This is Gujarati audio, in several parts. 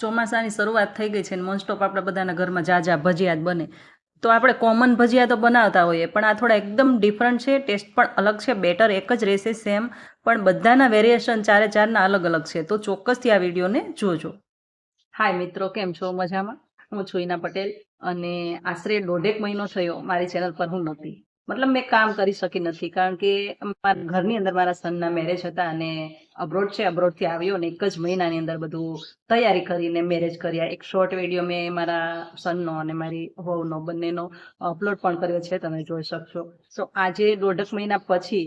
ચોમાસાની શરૂઆત થઈ ગઈ છે ને મોસ્ટ ઓફ આપણા બધાના ઘરમાં જાજા ભજીયા બને. તો આપણે કોમન ભજીયા તો બનાવતા હોઈએ, પણ આ થોડા એકદમ ડિફરન્ટ છે ટેસ્ટ પણ અલગ છે બેટર એક જ રહેશે સેમ પણ બધાના વેરિએશન ચારે ચારના અલગ અલગ છે. તો ચોક્કસથી આ વિડીયોને જોજો. હાય મિત્રો, કેમ છો? મજામાં? હું છું ઈના પટેલ અને આશરે દોઢેક મહિનો થયો મારી ચેનલ પર હું નહોતી. મતલબ મેં કામ કરી શકી નથી, કારણ કે મારા ઘરની અંદર મારા સનના મેરેજ હતા અને અબ્રોડ છે અબ્રોડથી આવ્યો ને એક જ મહિનાની અંદર બધું તૈયારી કરીને મેરેજ કર્યા. એક શોર્ટ વીડિયો મેં મારા સનનો અને મારી વહુનો, બંનેનો અપલોડ પણ કર્યો છે, તમે જોઈ શકશો. સો આજે દોઢક મહિના પછી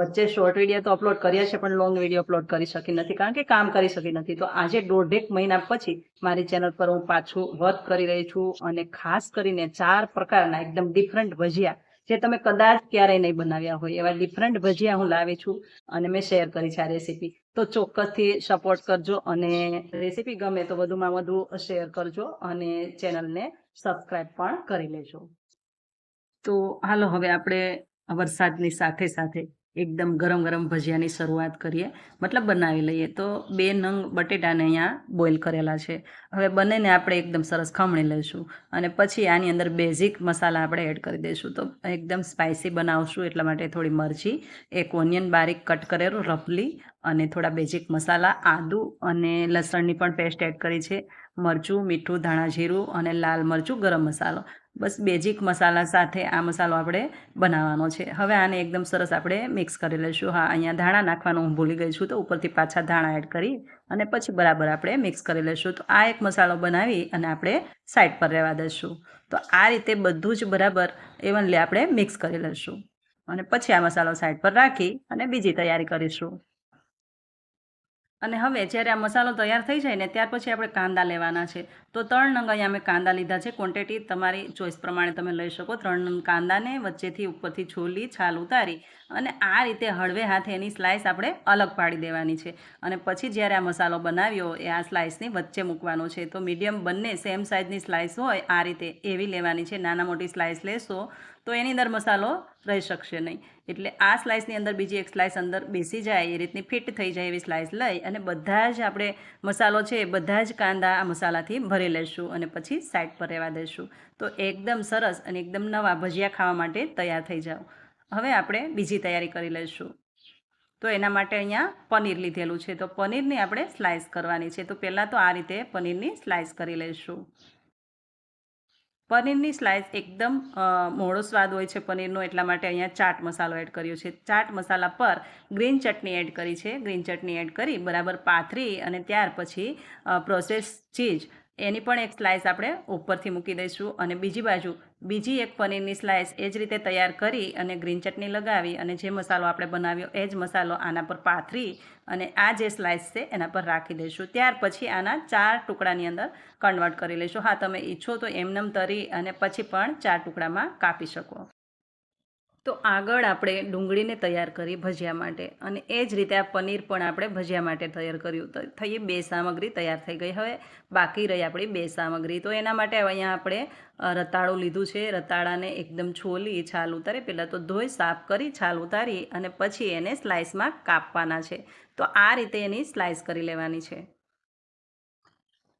વચ્ચે શોર્ટ વીડિયો તો અપલોડ કર્યા છે, પણ લોંગ વીડિયો અપલોડ કરી શકી નથી, કારણ કે કામ કરી શકી નથી. તો આજે દોઢેક મહિના પછી મારી ચેનલ પર હું પાછું વર્ક કરી રહી છું અને ખાસ કરીને ચાર પ્રકારના એકદમ ડિફરન્ટ ભજીયા જે તમે કદાચ ક્યારેય નહીં બનાવ્યા હોય, એવા ડિફરન્ટ ભજીયા હું લાવી છું અને મેં શેર કરી છે આ રેસીપી તો ચોક્કસથી સપોર્ટ કરજો અને રેસીપી ગમે તો વધુમાં વધુ શેર કરજો અને ચેનલને સબસ્ક્રાઇબ પણ કરી લેજો. તો હાલો, હવે આપણે વરસાદની સાથે સાથે એકદમ ગરમ ગરમ ભજીયાની શરૂઆત કરીએ. મતલબ બનાવી લઈએ. તો બે નંગ બટેટાને અહીંયા બોઇલ કરેલા છે. હવે બંનેને આપણે એકદમ સરસ ખમણી લઈશું અને પછી આની અંદર બેઝિક મસાલા આપણે એડ કરી દઈશું. તો એકદમ સ્પાઇસી બનાવશું એટલા માટે થોડી મરચી, એક ઓનિયન બારીક કટ કરેલું રફલી અને થોડા બેઝિક મસાલા, આદુ અને લસણની પણ પેસ્ટ એડ કરી છે. મરચું, મીઠું, ધાણા જીરું અને લાલ મરચું, ગરમ મસાલો. બસ બેઝિક મસાલા સાથે આ મસાલો આપણે બનાવવાનો છે. હવે આને એકદમ સરસ આપણે મિક્સ કરી લઈશું. હા, અહીંયા ધાણા નાખવાનું હું ભૂલી ગઈ છું તો ઉપરથી પાછા ધાણા એડ કરી અને પછી બરાબર આપણે મિક્સ કરી લઈશું. તો આ એક મસાલો બનાવી અને આપણે સાઈડ પર રહેવા દઈશું. તો આ રીતે બધું જ બરાબર એવનલી આપણે મિક્સ કરી લઈશું. અને પછી આ મસાલો સાઈડ પર રાખી અને બીજી તૈયારી કરીશું. અને હવે જ્યારે આ મસાલો તૈયાર થઈ જાય ને ત્યાર પછી આપણે કાંદા લેવાના છે. તો ત્રણ નંગ અહીંયા મેં કાંદા લીધા છે. ક્વોન્ટિટી તમારી ચોઈસ પ્રમાણે તમે લઈ શકો. ત્રણ નંગ કાંદાને વચ્ચેથી ઉપરથી છોલી, છાલ ઉતારી અને આ રીતે હળવે હાથે એની સ્લાઇસ આપણે અલગ પાડી દેવાની છે. અને પછી જ્યારે આ મસાલો બનાવ્યો, એ આ સ્લાઇસની વચ્ચે મૂકવાનો છે. તો મીડિયમ બંને સેમ સાઇઝની સ્લાઇસ હોય, આ રીતે એવી લેવાની છે. નાના મોટી સ્લાઇસ લેશો, તો એની અંદર મસાલો રહી શકશે નહીં. એટલે આ સ્લાઇસની અંદર બીજી એક સ્લાઇસ અંદર બેસી જાય, એ રીતની ફિટ થઈ જાય એવી સ્લાઇસ લઈ અને બધા જ આપણે મસાલો છે બધા જ કાંદા આ મસાલાથી ભરી લઈશું અને પછી સાઈડ પર રહેવા દઈશું તો એકદમ સરસ અને એકદમ નવા ભજીયા ખાવા માટે તૈયાર થઈ જાઓ. હવે આપણે બીજી તૈયારી કરી લઈશું. તો એના માટે અહીંયા પનીર લીધેલું છે. તો પનીરની આપણે સ્લાઇસ કરવાની છે. તો પહેલાં તો આ રીતે પનીરની સ્લાઇસ કરી લઈશું. પનીરની સ્લાઇસ એકદમ મોળો સ્વાદ હોય છે પનીરનો, એટલા માટે અહીંયા ચાટ મસાલો એડ કર્યો છે. ચાટ મસાલા પર ગ્રીન ચટણી એડ કરી છે. ગ્રીન ચટણી એડ કરી બરાબર પાથરી અને ત્યાર પછી પ્રોસેસ ચીઝ એની પણ એક સ્લાઇસ આપણે ઉપરથી મૂકી દઈશું અને બીજી બાજુ, બીજી એક પનીરની સ્લાઇસ એ જ રીતે તૈયાર કરી અને ગ્રીન ચટણી લગાવી અને જે મસાલો આપણે બનાવ્યો એ જ મસાલો આના પર પાથરી અને આ જે સ્લાઇસ છે એના પર રાખી દઈશું. ત્યાર પછી આના ચાર ટુકડાની અંદર કન્વર્ટ કરી લઈશું. હા, તમે ઈચ્છો તો એમનેમ તરી અને પછી પણ ચાર ટુકડામાં કાપી શકો. તો આગળ આપણે ડુંગળીને તૈયાર કરી ભજીયા માટે. અને એ જ રીતે આ પનીર પણ આપણે ભજીયા માટે તૈયાર કર્યું. તો થઈ બે સામગ્રી તૈયાર થઈ ગઈ. હવે બાકી રહી આપણી બે સામગ્રી. તો એના માટે અહીંયા આપણે રતાળું લીધું છે. રતાળાને એકદમ છોલી, છાલ ઉતારી. પહેલાં તો ધોઈ, સાફ કરી, છાલ ઉતારી અને પછી એને સ્લાઇસમાં કાપવાના છે. તો આ રીતે એની સ્લાઇસ કરી લેવાની છે.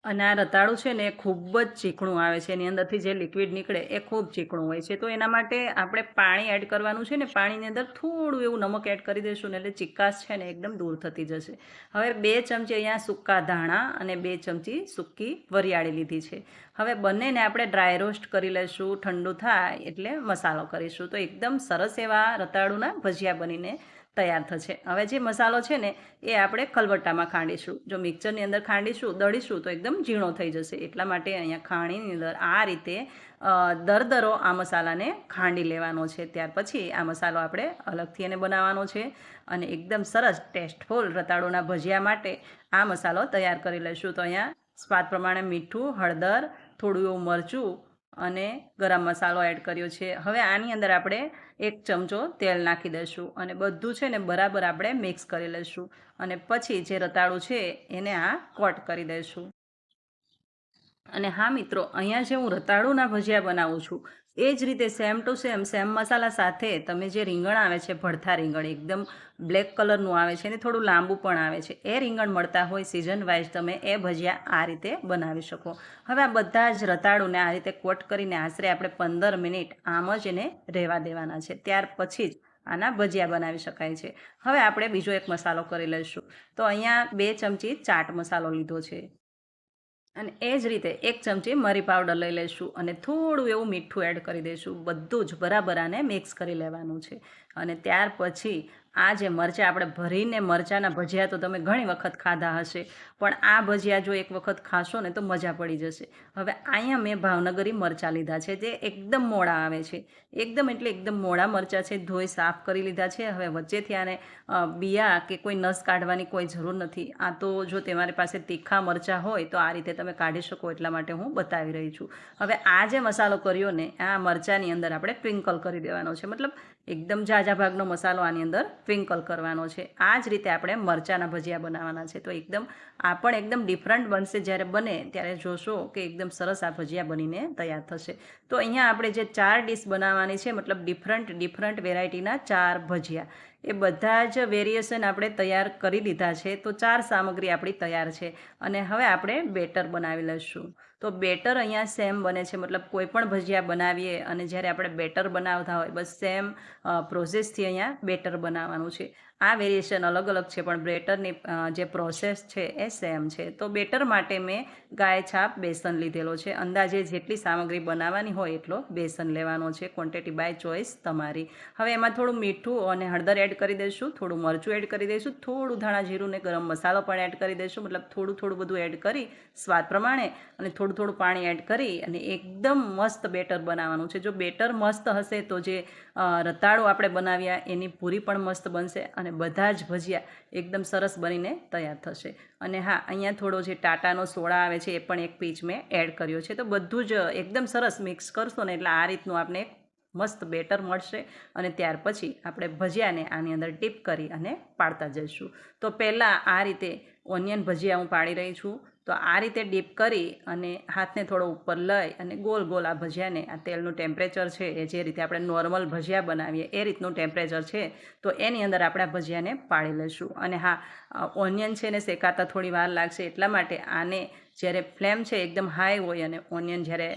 અને આ રતાળું છે ને એ ખૂબ જ ચીકણું આવે છે. એની અંદરથી જે લિક્વિડ નીકળે એ ખૂબ ચીકણું હોય છે. તો એના માટે આપણે પાણી એડ કરવાનું છે ને, પાણીની અંદર થોડું એવું નમક એડ કરી દઈશું ને એટલે ચિકાસ છે ને એકદમ દૂર થતી જશે. હવે બે ચમચી અહીંયા સૂકા ધાણા અને બે ચમચી સૂકી વરિયાળી લીધી છે. હવે બંનેને આપણે ડ્રાય રોસ્ટ કરી લઈશું, ઠંડુ થાય એટલે મસાલો કરીશું. તો એકદમ સરસ એવા રતાળુના ભજીયા બનીને તૈયાર થશે. હવે જે મસાલો છે ને, એ આપણે ખલબટ્ટામાં ખાંડીશું. જો મિક્સરની અંદર ખાંડીશું, દળીશું, તો એકદમ ઝીણો થઈ જશે. એટલા માટે અહીંયા ખાણીની અંદર આ રીતે દરદરો આ મસાલાને ખાંડી લેવાનો છે. ત્યાર પછી આ મસાલો આપણે અલગથી એને બનાવવાનો છે અને એકદમ સરસ, ટેસ્ટફુલ રતાળુના ભજીયા માટે આ મસાલો તૈયાર કરી લઈશું. તો અહીંયા સ્વાદ પ્રમાણે મીઠું, હળદર, થોડું એવું મરચું અને ગરમ મસાલો એડ કર્યો છે. હવે આની અંદર આપણે એક ચમચો તેલ નાખી દઈશું અને બધું છે ને બરાબર આપણે મિક્સ કરી લઈશું. અને પછી જે રતાળું છે એને આ કોટ કરી દઈશું. અને હા મિત્રો, અહીંયા જે હું રતાળુના ભજીયા બનાવું છું એ જ રીતે same to same same masala સાથે તમે જે રીંગણ આવે છે ભડથા રીંગણ એકદમ બ્લેક કલરનું આવે છે ને થોડું લાંબુ પણ આવે છે, એ રીંગણ મળતા હોય સિઝન વાઇઝ તમે એ ભજીયા આ રીતે બનાવી શકો. હવે આ બધા જ રતાળુને આ રીતે કોટ કરીને આશરે આપણે પંદર મિનિટ આમ જ એને રહેવા દેવાના છે, ત્યાર પછી જ આના ભજીયા બનાવી શકાય છે. હવે આપણે બીજો એક મસાલો કરી લઈશું. તો અહીંયા બે ચમચી ચાટ મસાલો લીધો છે. અને એ જ રીતે એક ચમચી મરી પાવડર લઈ લઈશું અને થોડું એવું મીઠું એડ કરી દઈશું બધું જ બરાબર આને મિક્સ કરી લેવાનું છે. અને ત્યાર પછી આ જે મરચાં, આપણે ભરીને મરચાંના ભજીયા તો તમે ઘણી વખત ખાધા હશે, પણ આ ભજીયા જો એક વખત ખાશો ને તો મજા પડી જશે. હવે અહીંયા મેં ભાવનગરી મરચાં લીધા છે, તે એકદમ મોડા આવે છે. એકદમ એટલે એકદમ મોડા મરચાં છે, ધોઈ સાફ કરી લીધા છે, હવે વચ્ચેથી આને બિયા કે કોઈ નસ કાઢવાની કોઈ જરૂર નથી. આ તો જો તમારી પાસે તીખા મરચાં હોય તો આ રીતે તમે કાઢી શકો, એટલા માટે હું બતાવી રહી છું. હવે આ જે મસાલો કર્યો ને, આ મરચાંની અંદર આપણે ટ્વિંકલ કરી દેવાનો છે. મતલબ એકદમ ઝાઝા ભાગનો મસાલો આની અંદર ટ્વિંકલ કરવાનો છે. આ જ રીતે આપણે મરચાંના ભજીયા બનાવવાના છે. તો એકદમ, આ પણ એકદમ ડિફરન્ટ બનશે. જ્યારે બને ત્યારે જોશો કે એકદમ સરસ આ ભજીયા બનીને તૈયાર થશે. તો અહીંયા આપણે જે ચાર ડીશ બનાવવાની છે, મતલબ ડિફરન્ટ ડિફરન્ટ વેરાયટીના ચાર ભજીયા. એ બધા જ વેરિએશન આપણે તૈયાર કરી લીધા છે. તો ચાર સામગ્રી આપણી તૈયાર છે. અને હવે આપણે બેટર બનાવી લઈશું. તો બેટર અહીંયા સેમ બને છે. મતલબ કોઈ પણ ભજીયા બનાવીએ અને જ્યારે આપણે બેટર બનાવતા હોય, બસ સેમ પ્રોસેસથી અહીંયા બેટર બનાવવાનું છે. આ વેરિએશન અલગ અલગ છે, પણ બેટરની જે પ્રોસેસ છે એ સેમ છે. તો બેટર માટે મેં ગાય છાપ બેસન લીધેલો છે. અંદાજે જેટલી સામગ્રી બનાવવાની હોય એટલો બેસન લેવાનો છે. ક્વોન્ટિટી બાય ચોઇસ તમારી. હવે એમાં થોડું મીઠું અને હળદર એડ કરી દઈશું, થોડું મરચું એડ કરી દઈશું, થોડું ધાણા જીરું ને ગરમ મસાલો પણ એડ કરી દઈશું. મતલબ થોડું થોડું બધું એડ કરી સ્વાદ પ્રમાણે અને થોડું થોડું પાણી એડ કરી અને એકદમ મસ્ત બેટર બનાવવાનું છે. જો બેટર મસ્ત હશે તો જે રતાળો આપણે બનાવ્યા એની પૂરી પણ મસ્ત બનશે અને બધા જ ભજીયા એકદમ સરસ બનીને તૈયાર થશે. અને હા, અહીંયા થોડો જે ટાટાનો સોડા આવે છે, એ પણ એક પીચ મેં એડ કર્યો છે. તો બધું જ એકદમ સરસ મિક્સ કરશો ને એટલે આ રીતનું આપણે મસ્ત બેટર મળશે. અને ત્યાર પછી આપણે ભજીયાને આની અંદર ડીપ કરી અને પાડતા જઈશું. તો પહેલાં આ રીતે ઓનિયન ભજીયા હું પાડી રહી છું. તો આ રીતે ડીપ કરી અને હાથને થોડો ઉપર લઈ અને ગોલ ગોલ આ ભજીયાને, આ તેલનું ટેમ્પરેચર છે એ જે રીતે આપણે નોર્મલ ભજીયા બનાવીએ એ રીતનું ટેમ્પરેચર છે, તો એની અંદર આપણે ભજીયાને પાડી લઈશું. અને હા ઓનિયન છે ને શેકાતા થોડી વાર લાગશે એટલા માટે આને જ્યારે ફ્લેમ છે એકદમ હાઈ હોય અને ઓનિયન જ્યારે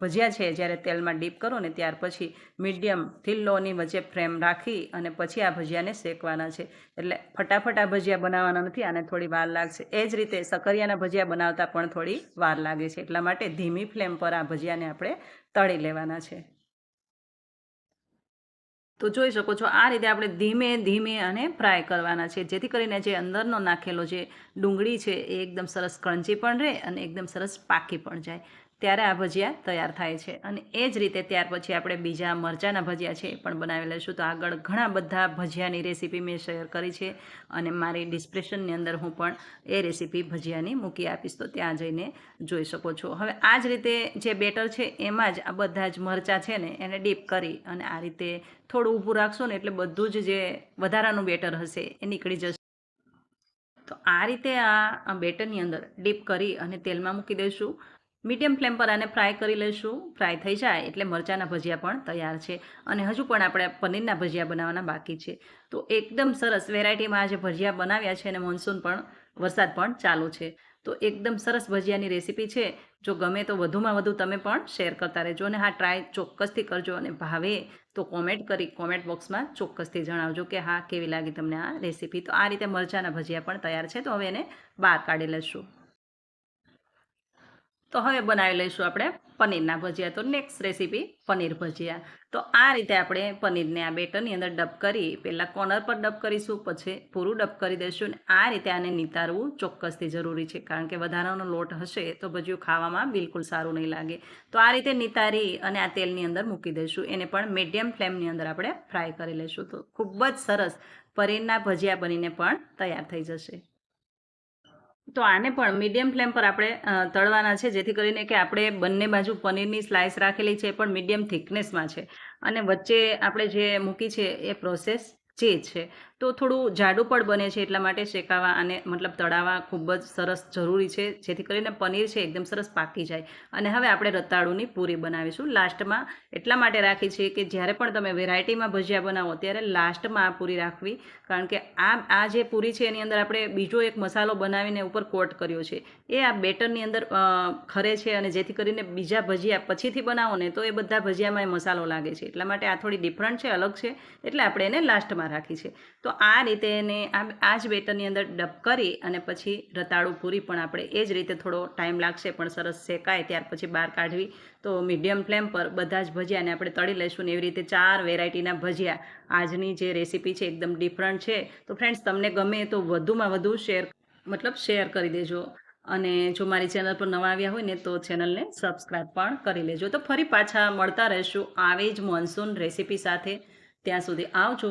ભજીયા છે જ્યારે તેલમાં ડીપ કરો ને ત્યાર પછી મીડિયમથી લોની વચ્ચે ફ્રેમ રાખી અને પછી આ ભજીયાને શેકવાના છે. એટલે ફટાફટ આ ભજીયા બનાવવાના નથી, આને થોડી વાર લાગશે. એ જ રીતે સકરિયાના ભજીયા બનાવતા પણ થોડી વાર લાગે છે. એટલા માટે ધીમી ફ્લેમ પર આ ભજીયાને આપણે તળી લેવાના છે. તો જોઈ શકો છો, આ રીતે આપણે ધીમે ધીમે અને ફ્રાય કરવાના છે, જેથી કરીને જે અંદરનો નાખેલો જે ડુંગળી છે એ એકદમ સરસ ક્રંચી પણ રહે અને એકદમ સરસ પાકી પણ જાય. ત્યારે આ ભજીયા તૈયાર થાય છે. અને એ જ રીતે ત્યાર પછી આપણે બીજા મરચાંના ભજીયા છે એ પણ બનાવી લઈશું તો આગળ ઘણા બધા ભજીયાની રેસીપી મેં શેર કરી છે અને મારી ડિસ્ક્રિપ્શનની અંદર હું પણ એ રેસીપી ભજીયાની મૂકી આપીશ. તો ત્યાં જઈને જોઈ શકો છો. હવે આ જ રીતે જે બેટર છે એમાં જ આ બધા જ મરચાં છે ને એને ડીપ કરી અને આ રીતે થોડું ઊભું રાખશો ને એટલે બધું જ જે વધારાનું બેટર હશે એ નીકળી જશે. તો આ રીતે આ બેટરની અંદર ડીપ કરી અને તેલમાં મૂકી દઈશું. મીડિયમ ફ્લેમ પર આને ફ્રાય કરી લઈશું. ફ્રાય થઈ જાય એટલે મરચાંના ભજીયા પણ તૈયાર છે અને હજુ પણ આપણે પનીરના ભજીયા બનાવવાના બાકી છે. તો એકદમ સરસ વેરાયટીમાં આજે ભજીયા બનાવ્યા છે અને મોન્સૂન પણ વરસાદ પણ ચાલુ છે. તો એકદમ સરસ ભજીયાની રેસીપી છે. જો ગમે તો વધુમાં વધુ તમે પણ શેર કરતા રહેજો અને હા, ટ્રાય ચોક્કસથી કરજો અને ભાવે તો કોમેન્ટ કરી કોમેન્ટ બોક્સમાં ચોક્કસથી જણાવજો કે હા, કેવી લાગી તમને આ રેસીપી. તો આ રીતે મરચાંના ભજીયા પણ તૈયાર છે. તો હવે એને બહાર કાઢી લઈશું. તો હવે બનાવી લઈશું આપણે પનીરના ભજીયા. તો નેક્સ્ટ રેસીપી પનીર ભજીયા. તો આ રીતે આપણે પનીરને આ બેટરની અંદર ડબ કરી, પહેલાં કોર્નર પર ડબ કરીશું, પછી પૂરું ડબ કરી દઈશું અને આ રીતે આને નિતારવું ચોક્કસથી જરૂરી છે. કારણ કે વધારાનો લોટ હશે તો ભજીયું ખાવામાં બિલકુલ સારું નહીં લાગે. તો આ રીતે નિતારી અને આ તેલની અંદર મૂકી દઈશું. એને પણ મીડિયમ ફ્લેમની અંદર આપણે ફ્રાય કરી લઈશું. તો ખૂબ જ સરસ પનીરના ભજીયા બનીને પણ તૈયાર થઈ જશે. તો આને પણ મીડિયમ ફ્લેમ પર આપણે તળવાના છે, જેથી કરીને કે આપણે બંને બાજુ પનીરની સ્લાઇસ રાખેલી છે, પણ મીડિયમ થિકનેસમાં છે. અને વચ્ચે આપણે જે મૂકી છે, એ પ્રોસેસ ચીઝ છે તો થોડું જાડું પણ બને છે એટલા માટે શેકાવા અને મતલબ તળાવા ખૂબ જ સરસ જરૂરી છે, જેથી કરીને પનીર છે એકદમ સરસ પાકી જાય. અને હવે આપણે રતાળુની પૂરી બનાવીશું. લાસ્ટમાં એટલા માટે રાખી છે કે જ્યારે પણ તમે વેરાયટીમાં ભજીયા બનાવો ત્યારે લાસ્ટમાં આ પૂરી રાખવી. કારણ કે આ આ જે પૂરી છે એની અંદર આપણે બીજો એક મસાલો બનાવીને ઉપર કોટ કર્યો છે. એ આ બેટરની અંદર ખરે છે અને જેથી કરીને બીજા ભજીયા પછીથી બનાવો ને તો એ બધા ભજીયામાં એ મસાલો લાગે છે. એટલા માટે આ થોડી ડિફરન્ટ છે, અલગ છે. એટલે આપણે એને લાસ્ટમાં રાખી છે. તો આ રીતે એને આ જ બેટરની અંદર ડબ કરી અને પછી રતાળુ પૂરી પણ આપણે એ જ રીતે થોડો ટાઈમ લાગશે, પણ સરસ શેકાય ત્યાર પછી બહાર કાઢવી. તો મીડિયમ ફ્લેમ પર બધા જ ભજીયાને આપણે તળી લઈશું ને એવી રીતે ચાર વેરાયટીના ભજીયા. આજની જે રેસીપી છે એકદમ ડિફરન્ટ છે. તો ફ્રેન્ડ્સ, તમને ગમે તો વધુમાં વધુ શેર મતલબ શેર કરી દેજો. અને જો મારી ચેનલ પર નવા આવ્યા હોય ને તો ચેનલને સબસ્ક્રાઈબ પણ કરી લેજો. તો ફરી પાછા મળતા રહીશું. આવી જ મોન્સૂન રેસીપી સાથે. ત્યાં સુધી આવજો.